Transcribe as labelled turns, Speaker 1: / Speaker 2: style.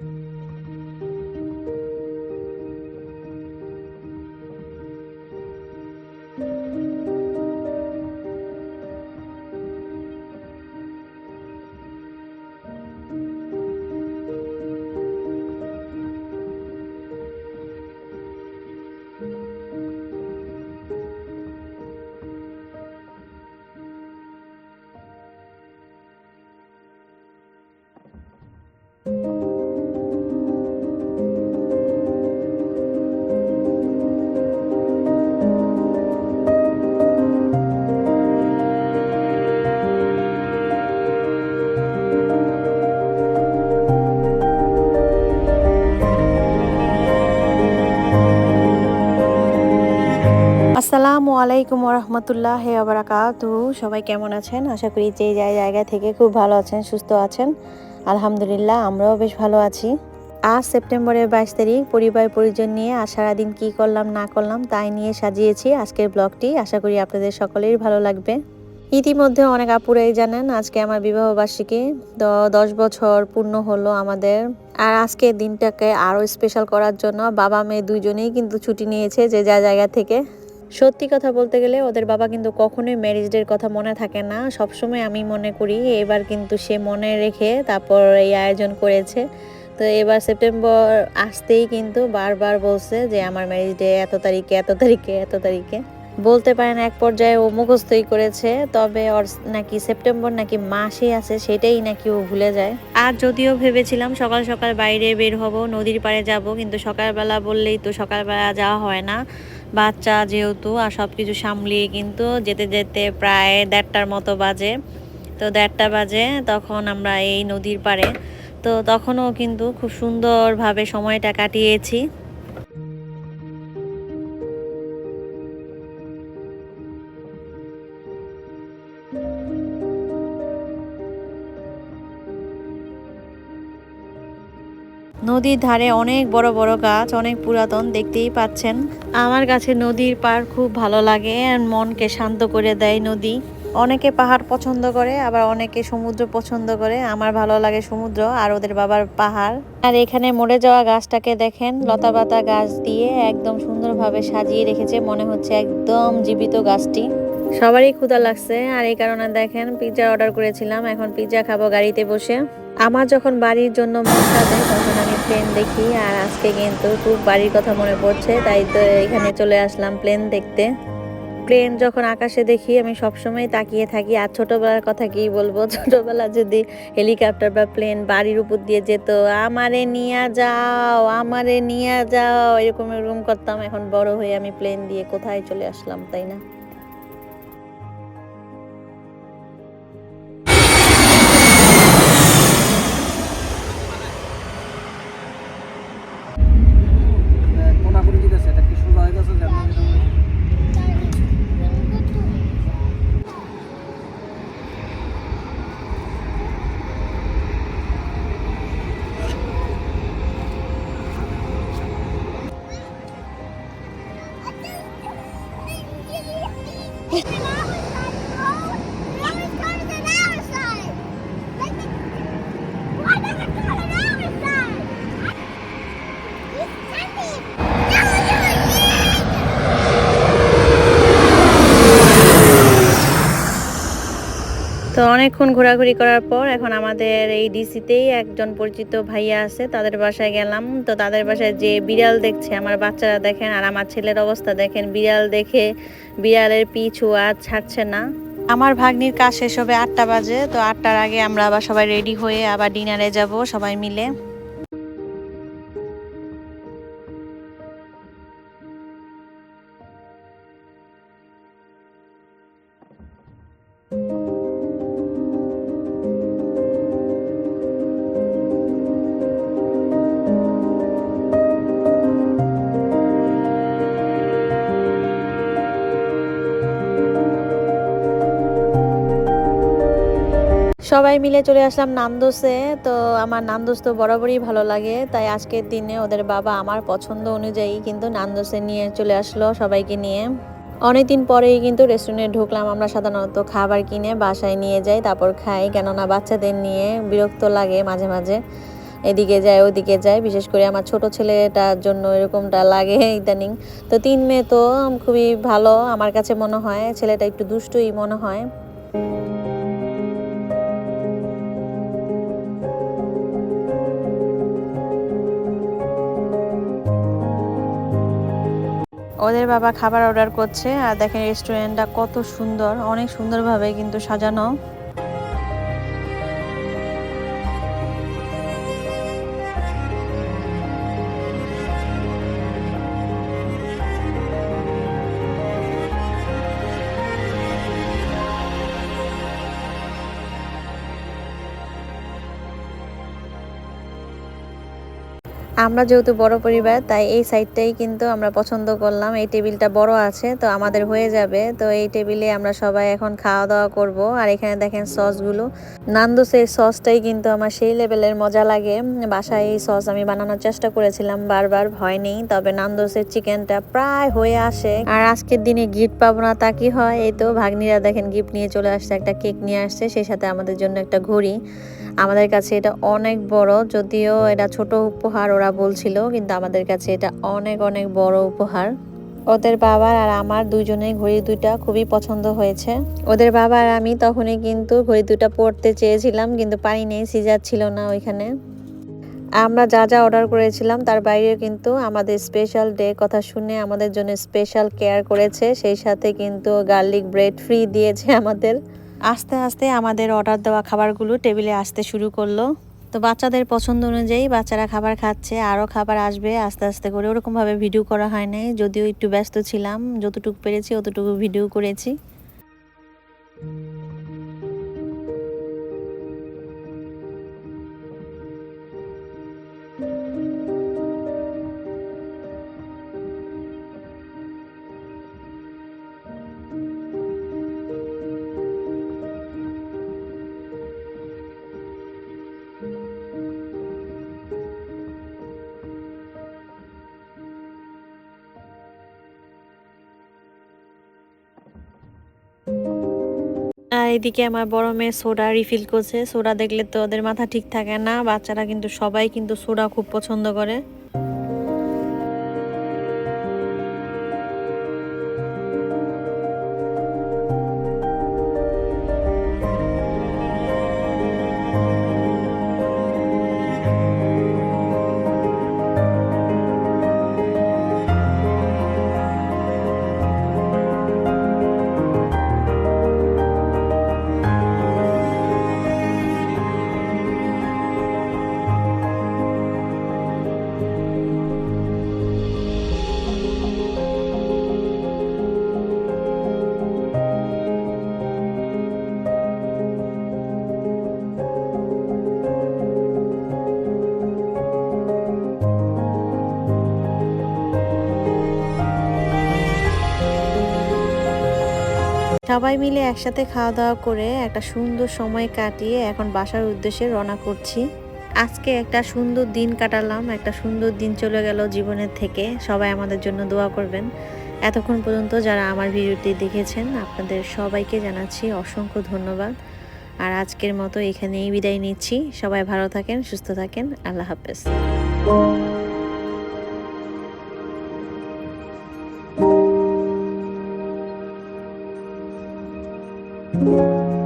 Speaker 1: thank you আসসালামু আলাইকুম রহমতুল্লাহ আবরাকাতু সবাই কেমন আছেন? আশা করি যে যাই জায়গা থেকে খুব ভালো আছেন, সুস্থ আছেন। আলহামদুলিল্লাহ, আমরাও বেশ ভালো আছি। আজ সেপ্টেম্বরের বাইশ তারিখ, পরিবার পরিজন নিয়ে আর সারাদিন কী করলাম, না করলাম, তাই নিয়ে সাজিয়েছি আজকের ব্লগটি। আশা করি আপনাদের সকলেরই ভালো লাগবে। ইতিমধ্যে অনেক আপুরাই জানেন, আজকে আমার বিবাহবার্ষিকী দশ বছর পূর্ণ হলো আমাদের। আর আজকের দিনটাকে আরও স্পেশাল করার জন্য বাবা মেয়ে দুইজনেই কিন্তু ছুটি নিয়েছে যে যা জায়গা থেকে। সত্যি কথা বলতে গেলে ওদের বাবা কিন্তু কখনোই ম্যারেজ ডের কথা মনে থাকে না। সবসময় আমি মনে করি, এবার কিন্তু সে মনে রেখে তারপর এই আয়োজন করেছে। তো এবার সেপ্টেম্বর আসতেই কিন্তু বারবার বলছে যে, আমার ম্যারেজ ডে এত তারিখে এত তারিখে এত তারিখে। বলতে পারেন এক পর্যায়ে ও মুখস্থই করেছে, তবে ওর নাকি সেপ্টেম্বর নাকি মাসে আছে সেটাই নাকি ও ভুলে যায়। আর যদিও ভেবেছিলাম সকাল সকাল বাইরে বের হব, নদীর পাড়ে যাব, কিন্তু সকালবেলা বললেই তো সকালবেলা যাওয়া হয় না। বাচ্চা যেহেতু আর সব কিছু সামলিয়ে কিন্তু যেতে যেতে প্রায় দেড়টার মতো বাজে। তো দেড়টা বাজে তখন আমরা এই নদীর পাড়ে। তো তখনও কিন্তু খুব সুন্দরভাবে সময়টা কাটিয়েছি। নদীর ধারে অনেক বড় বড় গাছ, অনেক পুরাতন, দেখতেই পাচ্ছেন। আমার কাছে নদীর পার খুব ভালো লাগে মনকে শান্ত করে দেয় নদী। অনেকে পাহাড় পছন্দ করে, আবার অনেকে সমুদ্র পছন্দ করে। আমার ভালো লাগে সমুদ্র আর ওদের বাবার পাহাড়। আর এখানে মরে যাওয়া গাছটাকে দেখেন লতা পাতা গাছ দিয়ে একদম সুন্দরভাবে সাজিয়ে রেখেছে। মনে হচ্ছে একদম জীবিত গাছটি। সবারই ক্ষুধা লাগছে, আর এই কারণে দেখেন পিৎজা অর্ডার করেছিলাম, এখন পিৎজা খাব গাড়িতে বসে। আমার যখন বাড়ির জন্য মন সাজে তখন আমি প্লেন দেখি, আর আজকে কিন্তু খুব বাড়ির কথা মনে পড়ছে, তাই তো এখানে চলে আসলাম প্লেন দেখতে। প্লেন যখন আকাশে দেখি, আমি সবসময় তাকিয়ে থাকি, আর ছোটোবেলার কথা কি বলব? ছোটোবেলা যদি হেলিকপ্টার বা প্লেন বাড়ির উপর দিয়ে যেত, আমারে নিয়ে যাও, আমারে নিয়ে যাও, এরকম এরকম করতাম, এখন বড় হয়ে আমি প্লেন দিয়ে কোথায় চলে আসলাম, তাই না? তো অনেকক্ষণ ঘোরাঘুরি করার পর এখন আমাদের এই ডিসিতেই একজন পরিচিত ভাইয়া আছে, তাদের বাসায় গেলাম। তো তাদের বাসায় যে বিড়াল দেখছে, আমার বাচ্চারা দেখেন আর আমার ছেলের অবস্থা দেখেন, বিড়াল দেখে বিড়ালের পিছু আর ছাড়ছে না। আমার ভাগ্নির কাজ শেষ হবে আটটা বাজে, তো আটটার আগে আমরা আবার সবাই রেডি হয়ে আবার ডিনারে যাব সবাই মিলে। সবাই মিলে চলে আসলাম নান্দোসে তো আমার নান্দোস তো বরাবরই ভালো লাগে। তাই আজকের দিনে ওদের বাবা আমার পছন্দ অনুযায়ী কিন্তু নান্দোসে নিয়ে চলে আসলো সবাইকে নিয়ে। অনেকদিন পরেই কিন্তু রেস্টুরেন্টে ঢুকলাম আমরা সাধারণত খাবার কিনে বাসায় নিয়ে যাই, তারপর খাই। কেননা বাচ্চাদের নিয়ে বিরক্ত লাগে মাঝে মাঝে। এদিকে যায়, ওদিকে যায়। বিশেষ করে আমার ছোট ছেলেটার জন্য এরকমটা লাগে ইদানিং। তো তিন মেয়ে তো খুবই ভালো আমার কাছে মনে হয়। ছেলেটা একটু দুষ্টই মনে হয়। ওদের বাবা খাবার অর্ডার করছে। আর দেখেন রেস্টুরেন্টটা কত সুন্দর অনেক সুন্দরভাবে কিন্তু সাজানো। আমরা যেহেতু বড় পরিবার, তাই এই সাইডটাই কিন্তু আমরা পছন্দ করলাম। এই টেবিলটা বড় আছে, তো আমাদের হয়ে যাবে। তো এই টেবিলে আমরা সবাই এখন খাওয়া দাওয়া করব। আর এখানে দেখেন সসগুলো নান্দোসের সসটাই কিন্তু আমার সেই লেভেলের মজা লাগে। বাসায় এই সস আমি বানানোর চেষ্টা করেছিলাম, বারবার ভয় নেই। তবে নান্দোসের চিকেনটা প্রায় হয়ে আসে। আর আজকের দিনে গিফট পাবো না, তা কি হয়? এই তো ভাগ্নিরা দেখেন গিফট নিয়ে চলে আসছে, একটা কেক নিয়ে আসছে, সেই সাথে আমাদের জন্য একটা ঘড়ি। আমাদের কাছে এটা অনেক বড়, যদিও এটা ছোট উপহার ওরা বলছিল, কিন্তু আমাদের কাছে এটা অনেক অনেক বড় উপহার। ওদের বাবার আর আমার দুজনেই ঘড়ি দুইটা খুবই পছন্দ হয়েছে। ওদের বাবা আর আমি তখনই কিন্তু ঘড়ি দুইটা পড়তে চেয়েছিলাম, কিন্তু পারি নেই সিজার ছিল না ওইখানে। আমরা যা যা অর্ডার করেছিলাম, তার বাইরেও কিন্তু আমাদের স্পেশাল ডে কথা শুনে আমাদের জন্য স্পেশাল কেয়ার করেছে, সেই সাথে কিন্তু গার্লিক ব্রেড ফ্রি দিয়েছে আমাদের। আস্তে আস্তে আমাদের অর্ডার দেওয়া খাবারগুলো টেবিলে আসতে শুরু করল। তো বাচ্চাদের পছন্দ অনুযায়ী বাচ্চারা খাবার খাচ্ছে, আরও খাবার আসবে, আস্তে আস্তে করে ওরকমভাবে ভিডিও করা হয় নাই। যদিও একটু ব্যস্ত ছিলাম, যতটুকু পেরেছি অতটুকু ভিডিও করেছি। আর এদিকে আমার বড় মেয়ে সোডা রিফিল করছে। সোডা দেখলে তো ওদের মাথা ঠিক থাকে না। বাচ্চারা কিন্তু সবাই কিন্তু সোডা খুব পছন্দ করে। সবাই মিলে একসাথে খাওয়া দাওয়া করে একটা সুন্দর সময় কাটিয়ে এখন বাসার উদ্দেশ্যে রওনা করছি। আজকে একটা সুন্দর দিন কাটালাম, একটা সুন্দর দিন চলে গেল জীবনের থেকে। সবাই আমাদের জন্য দোয়া করবেন। এতক্ষণ পর্যন্ত যারা আমার ভিডিওটি দেখেছেন, আপনাদের সবাইকে জানাচ্ছি অসংখ্য ধন্যবাদ। আর আজকের মতো এখানেই বিদায় নিচ্ছি। সবাই ভালো থাকেন, সুস্থ থাকেন। আল্লাহ হাফেজ। Thank you.